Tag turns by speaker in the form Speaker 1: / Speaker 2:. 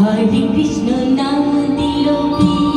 Speaker 1: হরে কৃষ্ণ নাম দিল বীর